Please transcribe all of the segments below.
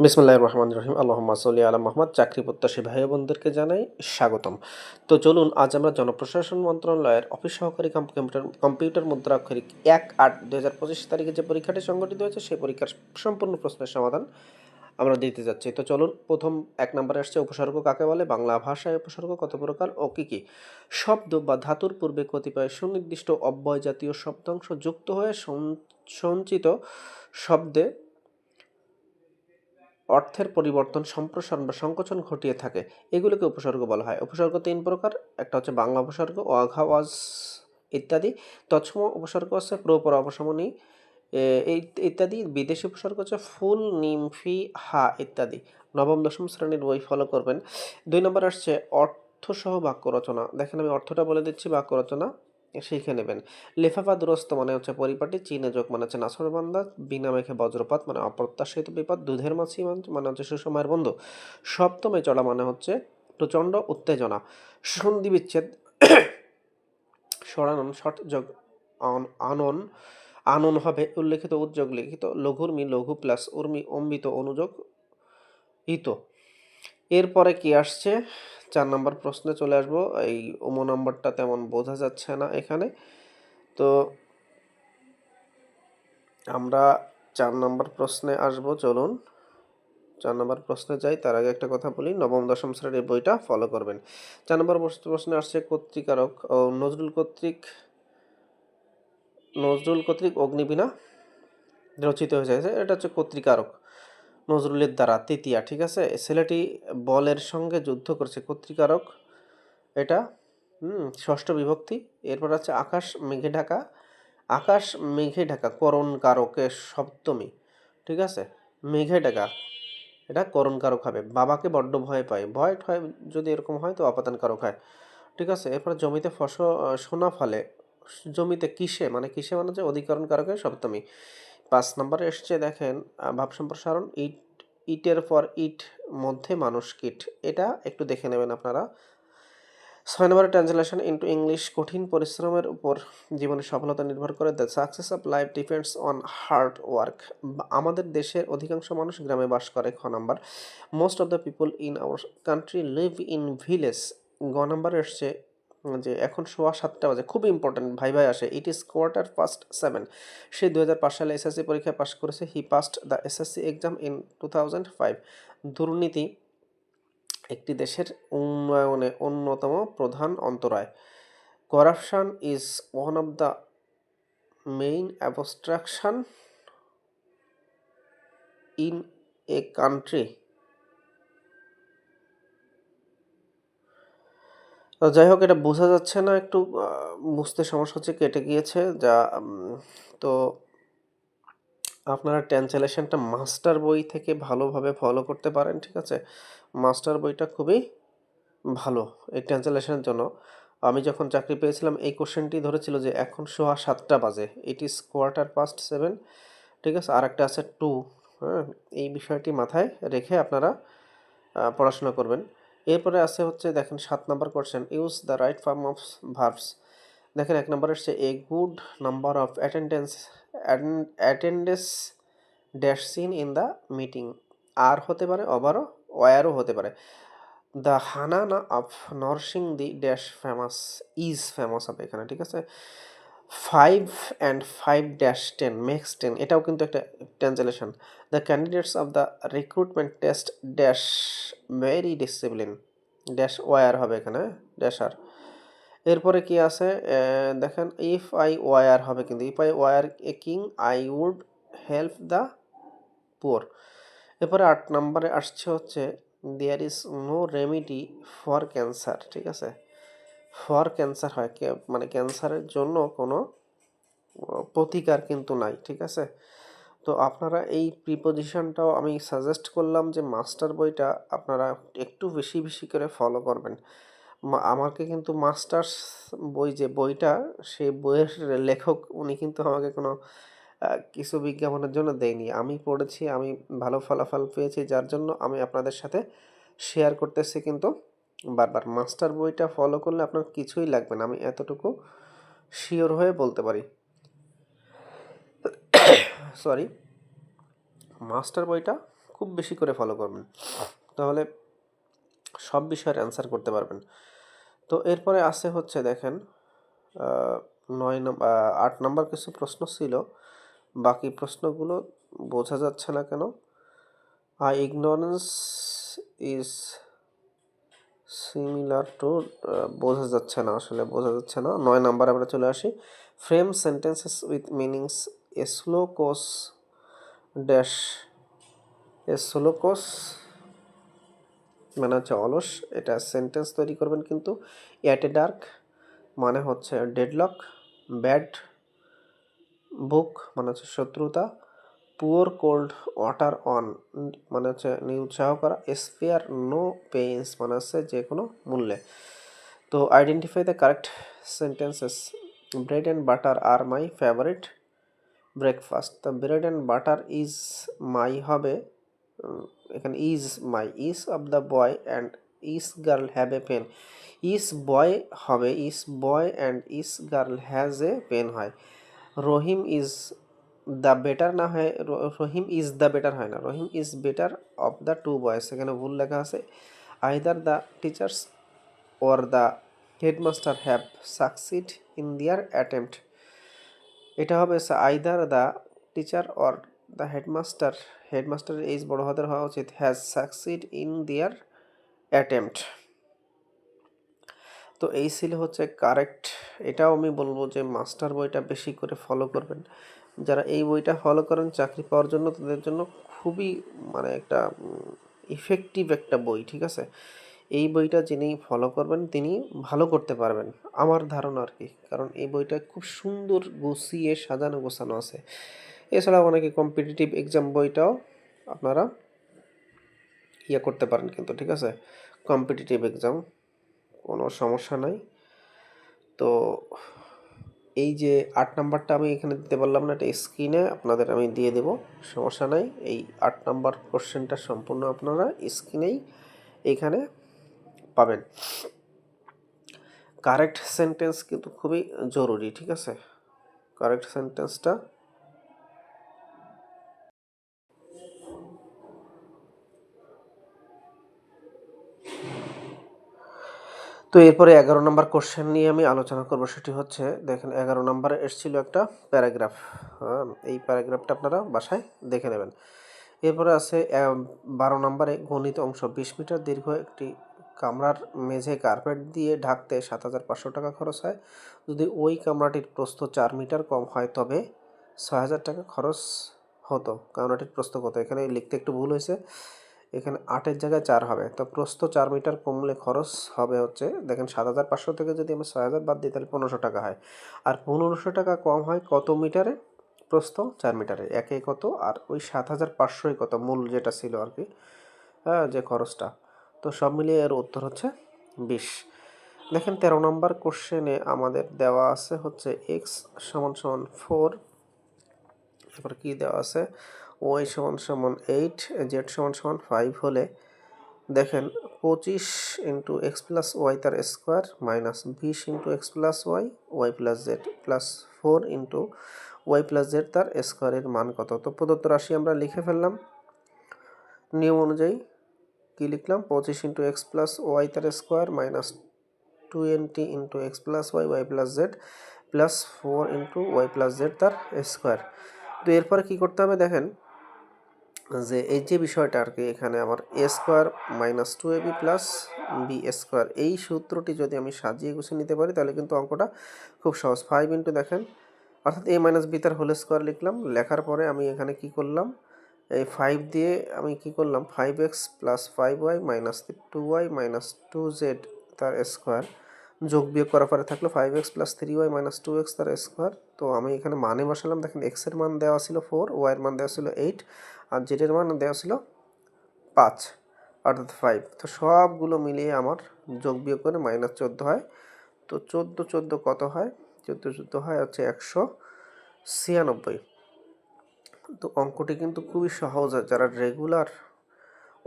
বিসমুল্লাহ রহমান রহিম। আল্লাহম্মা সাল্লি আলা মোহাম্মদ। চাকরি প্রত্যাশী ভাই বোনদেরকে জানাই স্বাগতম। তো চলুন, আজ আমরা জনপ্রশাসন মন্ত্রণালয়ের অফিস সহকারী কম্পিউটার কম্পিউটার মুদ্রাক্ষরিক এক আট দু হাজার পঁচিশ তারিখে যে পরীক্ষাটি সংগঠিত হয়েছে, সেই পরীক্ষার সম্পূর্ণ প্রশ্নের সমাধান আমরা দিতে যাচ্ছি। তো চলুন, প্রথম এক নম্বরে আসছে উপসর্গ কাকে বলে, বাংলা ভাষায় উপসর্গ কত প্রকার ও কী কী? শব্দ বা ধাতুর পূর্বে কতিপয় সুনির্দিষ্ট অব্যয় জাতীয় শব্দাংশ যুক্ত হয়ে সঞ্চ- সঞ্চিত শব্দে অর্থের পরিবর্তন, সম্প্রসারণ বা সংকোচন ঘটিয়ে থাকে। এগুলোকে উপসর্গ বলা হয়। উপসর্গ তিন প্রকার। একটা হচ্ছে বাংলা উপসর্গ, অঘা, ওয়াজ ইত্যাদি। তৎসম উপসর্গ হচ্ছে প্রপর এই ইত্যাদি। বিদেশি উপসর্গ হচ্ছে ফুল নিমফি হা ইত্যাদি। নবম, দশম শ্রেণির বই ফলো করবেন। দুই নম্বর আসছে অর্থসহ বাক্য রচনা। দেখেন আমি অর্থটা বলে দিচ্ছি, বাক্য রচনা। শিখে নেবেন। লেফাফা দুরস্ত মানে হচ্ছে পরিপাটি, চীনে যোগ মানে হচ্ছে নাসরবান্দা বিনা মেঘে বজ্রপাত মানে অপ্রত্যাশিত বিপদ, দুধের মাছি মানে হচ্ছে সুসময়ের বন্ধু। সপ্তমে চড়া মানে হচ্ছে প্রচণ্ড উত্তেজনা, সন্ধি বিচ্ছেদ সরানন শট যোগ আন- আনন আনন হবে উল্লেখিত, উদ্যোগ লিখিত লঘুর্মি লঘু প্লাস উর্মি, অম্বিত অনুযোগ, ইত। এরপরে কি আসছে? চার নম্বর প্রশ্নে চলে আসব। এই ওমো নম্বরটা তেমন বোঝা যাচ্ছে না এখানে। তো আমরা চার নম্বর প্রশ্নে আসব, চলুন। চার নম্বর প্রশ্নে যাই, তার আগে একটা কথা বলি, নবম, দশম শ্রেণির বইটা ফলো করবেন। চার নম্বর প্রশ্ন- আসছে কর্তৃকারক ও নজরুল কর্তৃক নজরুল কর্তৃক অগ্নিবীণা রচিত হয়েছে। এটা হচ্ছে কর্তৃকারক নজরুলের দ্বারা তৃতীয়া, ঠিক আছে? ছেলেটি বলের সঙ্গে যুদ্ধ করছে। কর্তৃকারক, এটা, হুম, ষষ্ঠ বিভক্তি। এরপর আছে আকাশ মেঘে ঢাকা। আকাশ মেঘে ঢাকা করণ কারকের সপ্তমী, ঠিক আছে? মেঘে ঢাকা, এটা করণ কারক হবে। বাবাকে বড্ড ভয় পায়। ভয় ঠয় যদি এরকম হয় তো অপাদান কারক হয়, ঠিক আছে? এরপর জমিতে ফসল, সোনা ফলে, জমিতে কিসে মানে কিসে মানে যে অধিকরণ কারকের সপ্তমী। পাঁচ নম্বরে এসছে, দেখেন ভাব সম্প্রসারণ ইট, ইটের পর ইট, মধ্যে মানুষ কিট। এটা একটু দেখে নেবেন আপনারা। ছয় নম্বরে ট্রান্সলেশন ইন্টু ইংলিশ, কঠিন পরিশ্রমের উপর জীবনের সফলতা নির্ভর করে। The success of life depends on hard work. আমাদের দেশের অধিকাংশ মানুষ গ্রামে বাস করে, খ number. Most of the people in our country live in village. গ নাম্বার এসছে যে এখন সোয়া সাতটা বাজে, খুব ইম্পর্টেন্ট ভাই ভাই আসে it is quarter past seven সে দু হাজার পাঁচ সালে এসএসসি পরীক্ষায় পাশ করেছে he passed the SSC exam in two thousand five দুর্নীতি একটি দেশের উন্নয়নে অন্যতম প্রধান অন্তরায়। Corruption is one of the main obstruction in a country যাই হোক, এটা বোঝা যাচ্ছে না একটু বুঝতে সমস্যা হচ্ছে কেটে গিয়েছে। যা তো আপনারা ট্রান্সলেশনটা মাস্টার বই থেকে ভালোভাবে ফলো করতে পারেন, ঠিক আছে? মাস্টার বইটা খুবই ভালো এই ট্রান্সলেশনের জন্য। আমি যখন চাকরি পেয়েছিলাম, এই কোশ্চেনটি ধরেছিল যে এখন সোয়া সাতটা বাজে it is quarter past seven ঠিক আছে? আর একটা আছে টু হ্যাঁ? এই বিষয়টি মাথায় রেখে আপনারা পড়াশোনা করবেন। এরপরে আছে হচ্ছে, দেখেন, সাত number question use the right form of verbs দেখেন, এক নম্বর এসছে a good number of attendance attendance dash seen in the meeting আর হতে পারে ওভারও ওয়ারও হতে পারে। The হানানা of nursing the dash famous is famous হবে এখানে, ঠিক আছে? Five and five dash ten makes ten এটাও কিন্তু একটা translation the candidates of the recruitment test dash very discipline dash were হবে এখানে ড্যাশ আর এরপরে কি আছে? দেখেন ইফ আই ওয়ার হবে কিন্তু if I were a king I would help the poor এরপরে আট নম্বরে আসছে হচ্ছে there is no remedy for cancer ঠিক আছে? ফর ক্যান্সার হয়। মানে ক্যান্সারের জন্য কোনো প্রতিকার কিন্তু নাই, ঠিক আছে? তো আপনারা এই প্রিপোজিশনটাও আমি সাজেস্ট করলাম যে মাস্টার বইটা আপনারা একটু বেশি বেশি করে ফলো করবেন। আমাকে কিন্তু মাস্টার্স বই যে বইটা, সেই বইয়ের লেখক উনি কিন্তু আমাকে কোনো কিছু বিজ্ঞাপনের জন্য দেয়নি। আমি পড়েছি, আমি ভালো ফলাফল পেয়েছি, যার জন্য আমি আপনাদের সাথে শেয়ার করতেছি কিন্তু বারবার মাস্টার বইটা ফলো করলে আপনার কিছুই লাগবে না, আমি এতটুকু শিওর হয়ে বলতে পারি। সরি মাস্টার বইটা খুব বেশি করে ফলো করবেন, তাহলে সব বিষয়ের অ্যান্সার করতে পারবেন। তো এরপরে আছে হচ্ছে দেখেন নয় নম্বর আট নম্বর কিছু প্রশ্ন ছিল, বাকি প্রশ্নগুলো বোঝা যাচ্ছে না কেন? I ignorance is similar to বোঝা যাচ্ছে না আসলে, বোঝা যাচ্ছে না। নয় নাম্বার আমরা চলে আসি। Frame sentences with meanings a slow coach dash a slow coach মানে হচ্ছে অলস, এটা সেন্টেন্স তৈরি করবেন কিন্তু অ্যাট এ ডার্ক মানে হচ্ছে ডেডলক ব্যাড বুক মানে হচ্ছে শত্রুতা পুয়ার কোল্ড ওয়াটার অন মানে হচ্ছে নিরুৎসাহ করা স্পেয়ার নো পেইন্স মানে হচ্ছে যে কোনো মূল্যে। তো identify the correct sentences bread and butter R my favourite breakfast তো bread and butter is my হবে উম, এখানে is my is of the boy and this girl have a pen this boy হবে this boy and this girl has a pen হয়। Rahim is the better না হয় Rahim is the better হয় না। Rahim is better of the two boys এখানে ভুল লেখা আছে। Either the teachers or the headmaster have succeed in their attempt এটা হবে either the teacher or the headmaster হেডমাস্টারের H বড় হাতের হওয়া উচিত। Has succeed in their attempt তো এই ছিল হচ্ছে কারেক্ট এটাও আমি বলব যে মাস্টার বইটা বেশি করে ফলো করবেন। যারা এই বইটা ফলো করেন, চাকরি পাওয়ার জন্য তাদের জন্য খুবই মানে একটা ইফেক্টিভ একটা বই, ঠিক আছে? এই বইটা যিনি ফলো করবেন, তিনি ভালো করতে পারবেন, আমার ধারণা আর কি। কারণ এই বইটা খুব সুন্দর গুছিয়ে সাজানো, গোছানো আছে। এছাড়াও অনেকে কম্পিটিটিভ এক্সাম বইটাও আপনারা ইয়ে করতে পারেন কিন্তু, ঠিক আছে? কম্পিটিটিভ এক্সাম কোনো সমস্যা নাই। তো এই যে আট নাম্বারটা আমি এখানে দিতে পারলাম না, এটা স্ক্রিনে আপনাদের আমি দিয়ে দেব, সমস্যা নাই। এই আট নাম্বার কোশ্চেনটা সম্পূর্ণ আপনারা স্ক্রিনেই এখানে পাবেন। কারেক্ট সেন্টেন্স কিন্তু খুবই জরুরি, ঠিক আছে? কারেক্ট সেন্টেন্সটা তো এরপরে এগারো নম্বর কোশ্চেন নিয়ে আমি আলোচনা করব, সেটি হচ্ছে, দেখেন, এগারো নম্বরে এসেছিল একটা প্যারাগ্রাফ। হ্যাঁ এই প্যারাগ্রাফটা আপনারা বাসায় দেখে নেবেন। এরপরে আছে বারো নম্বরে গণিত অংশ, বিশ মিটার দীর্ঘ একটি কামরার মেঝে কার্পেট দিয়ে ঢাকতে সাত হাজার পাঁচশো টাকা খরচ হয়। যদি ওই কামরাটির প্রস্থ চার মিটার কম হয়, তবে ছয় হাজার টাকা খরচ হতো। কামরাটির প্রস্থ কত? এখানে লিখতে একটু ভুল হয়েছে। এখানে আটের জায়গায় চার হবে। তো প্রস্থ চার মিটার কমলে খরচ হবে হচ্ছে, দেখেন সাত হাজার পাঁচশো থেকে যদি আমি ছয় হাজার বাদ দিই, তাহলে পনেরোশো টাকা হয়। আর পনেরোশো টাকা কম হয় কত মিটারে? প্রস্থ চার মিটারে। একে কত আর ওই সাত হাজার পাঁচশোই কত মূল যেটা ছিল আর কি হ্যাঁ যে খরচটা। তো সব মিলিয়ে এর উত্তর হচ্ছে বিশ। দেখেন তেরো নম্বর কোশ্চেনে আমাদের দেওয়া আছে হচ্ছে এক্স সমান সমান ফোর তারপর কী দেওয়া আছে? ওয়াই সমান সমান এইট, জেড সমান সমান ফাইভ হলে দেখেন পঁচিশ ইন্টু এক্স প্লাস ওয়াই তার স্কোয়ার মাইনাস বিশ into x plus y y plus z plus four into y plus z তার স্কোয়ারের মান কত? তো প্রদত্ত রাশি আমরা লিখে ফেললাম। নিয়ম অনুযায়ী কী লিখলাম? পঁচিশ ইন্টু এক্স প্লাস ওয়াই তার square minus twenty into x plus y y plus z plus four into y plus z তার স্কোয়ার। তো এরপরে কী করতে হবে? দেখেন যে এই যে বিষয়টা আর কি, এখানে আমার a square minus two a b plus b square এই সূত্রটি যদি আমি সাজিয়ে গুছিয়ে নিতে পারি, তাহলে কিন্তু অঙ্কটা খুব সহজ। ফাইভ ইন্টু দেখেন, অর্থাৎ এ মাইনাস বি তার হোল স্কোয়ার লিখলাম, লেখার পরে আমি এখানে কি করলাম, এই ফাইভ দিয়ে আমি কি করলাম five x plus five y minus two y minus two z তার স্কোয়ার যোগ বিয়োগ করার পরে থাকল five x plus three y minus two x তার স্কোয়ার তো আমি এখানে মানে বসালাম, দেখেন এক্সের মান দেওয়া ছিল ফোর ওয়াইয়ের মান দেওয়া ছিল এইট আর জেডের মান দেওয়া ছিল পাঁচ, অর্থাৎ ফাইভ তো সবগুলো মিলিয়ে আমার যোগ বিয়োগ করে মাইনাস চোদ্দ হয়। তো চোদ্দ চোদ্দ কত হয়? চোদ্দ চোদ্দ হয় হচ্ছে একশো ছিয়ানব্বই। তো অঙ্কটি কিন্তু খুবই সহজ যারা রেগুলার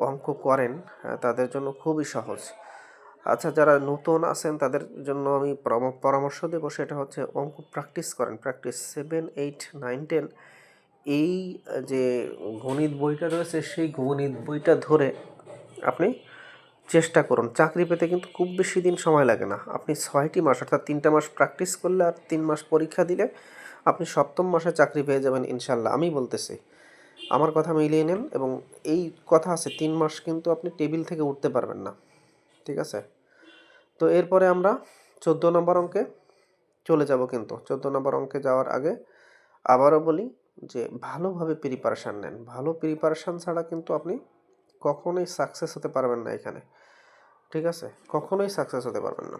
অঙ্ক করেন তাদের জন্য খুবই সহজ। আচ্ছা যারা নতুন আছেন, তাদের জন্য আমি পরামর্শ দেবো। সেটা হচ্ছে অঙ্ক প্র্যাকটিস করেন। Practice seven eight nine ten এই যে গণিত বইটা রয়েছে, সেই গণিত বইটা ধরে আপনি চেষ্টা করুন। চাকরি পেতে কিন্তু খুব বেশি দিন সময় লাগে না। আপনি ছয়টি মাস, অর্থাৎ তিনটা মাস প্র্যাকটিস করলে আর তিন মাস পরীক্ষা দিলে আপনি সপ্তম মাসে চাকরি পেয়ে যাবেন ইনশাল্লাহ আমি বলতেছি, আমার কথা মিলিয়ে নেন এবং এই কথা আছে, তিন মাস কিন্তু আপনি টেবিল থেকে উঠতে পারবেন না। ঠিক আছে? তো এরপরে আমরা চোদ্দ নম্বর অঙ্কে চলে যাব কিন্তু। চোদ্দ নম্বর অঙ্কে যাওয়ার আগে আবারও বলি যে ভালোভাবে প্রিপারেশান নেন। ভালো প্রিপারেশান ছাড়া কিন্তু আপনি কখনোই সাকসেস হতে পারবেন না এখানে। ঠিক আছে? কখনোই সাকসেস হতে পারবেন না।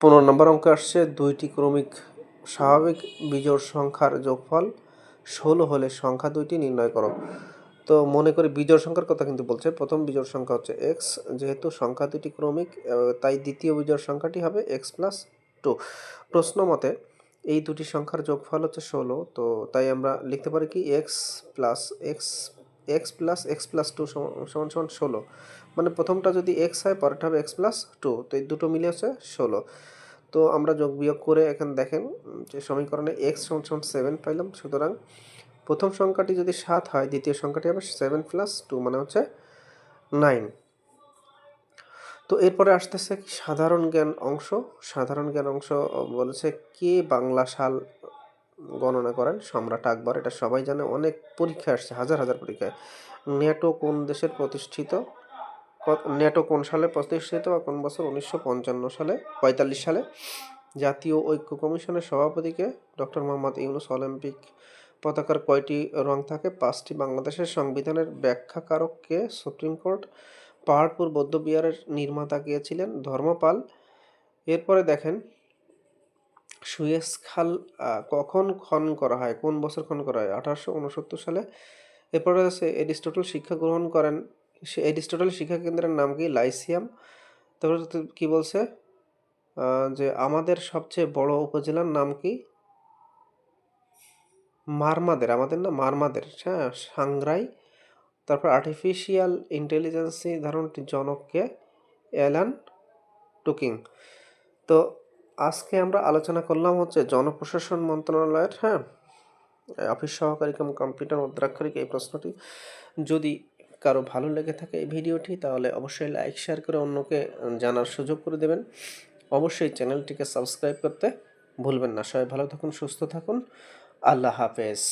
পনেরো নম্বর অঙ্ক আসছে, দুইটি ক্রমিক স্বাভাবিক বিজোড় সংখ্যার যোগফল ষোলো হলে সংখ্যা দুইটি নির্ণয় করো। তো মনে করি বিজোড় সংখ্যার কথা কিন্তু বলছে। প্রথম বিজোড় সংখ্যা হচ্ছে এক্স যেহেতু সংখ্যা দুটি ক্রমিক, তাই দ্বিতীয় বিজোড় সংখ্যাটি হবে এক্স প্লাস টু প্রশ্ন মতে এই দুটি সংখ্যার যোগফল হচ্ছে ষোলো, তো তাই আমরা লিখতে পারি কি x plus x x plus x plus two সমান সমান ষোলো। মানে প্রথমটা যদি এক্স হয়, পরেরটা হবে এক্স প্লাস টু তো এই দুটো মিলে হচ্ছে ষোলো। তো আমরা যোগ বিয়োগ করে এখানে দেখেন যে সমীকরণে এক্স সমান সমান সেভেন পাইলাম, সুতরাং প্রথম সংখ্যাটি যদি সাত হয়, দ্বিতীয় সংখ্যাটি হবে সেভেন প্লাস টু মানে হচ্ছে নাইন তো এরপরে আসতেছে সাধারণ জ্ঞান অংশ। সাধারণ জ্ঞান অংশ বলেছে কে বাংলা সাল গণনা করেন? সম্রাট আকবর, এটা সবাই জানে। অনেক পরীক্ষা আসছে, হাজার হাজার পরীক্ষায় ন্যাটো কোন দেশের প্রতিষ্ঠিত? ন্যাটো কোন সালে প্রতিষ্ঠিত বা কোন বছর? উনিশশো পঞ্চান্ন সালে, পঁয়তাল্লিশ সালে। জাতীয় ঐক্য কমিশনের সভাপতিকে ডক্টর মোহাম্মদ ইউনুস অলিম্পিক পতাকার কয়টি রং থাকে? পাঁচটি বাংলাদেশের সংবিধানের ব্যাখ্যাকারককে সুপ্রিম কোর্ট পাহাড়পুর বৌদ্ধবিহারের নির্মাতা গিয়েছিলেন ধর্মপাল। এরপরে দেখেন সুয়েজ খাল কখন খনন করা হয়? কোন বছর খনন করা হয়? আঠারোশো উনসত্তর সালে। এরপরে আছে এরিস্টটল শিক্ষা গ্রহণ করেন। সে এরিস্টটল শিক্ষা কেন্দ্রের নাম কি? লাইসিয়াম। তারপরে কি বলছে? যে আমাদের সবচেয়ে বড় উপজেলার নাম কি? মারমাদের। আমাদের না মারমাদের। হ্যাঁ সাংগ্রাই তারপর আর্টিফিশিয়াল ইন্টেলিজেন্সি ধারণটির জনককে অ্যালান টুকিং তো আজকে আমরা আলোচনা করলাম হচ্ছে জনপ্রশাসন মন্ত্রণালয়ের হ্যাঁ অফিস সহকারী কাম কম্পিউটার মুদ্রাক্ষরিক এই প্রশ্নটি। যদি কারও ভালো লেগে থাকে এই ভিডিওটি, তাহলে অবশ্যই লাইক শেয়ার করে অন্যকে জানার সুযোগ করে দেবেন। অবশ্যই চ্যানেলটিকে সাবস্ক্রাইব করতে ভুলবেন না। সবাই ভালো থাকুন, সুস্থ থাকুন। আল্লাহ হাফেজ।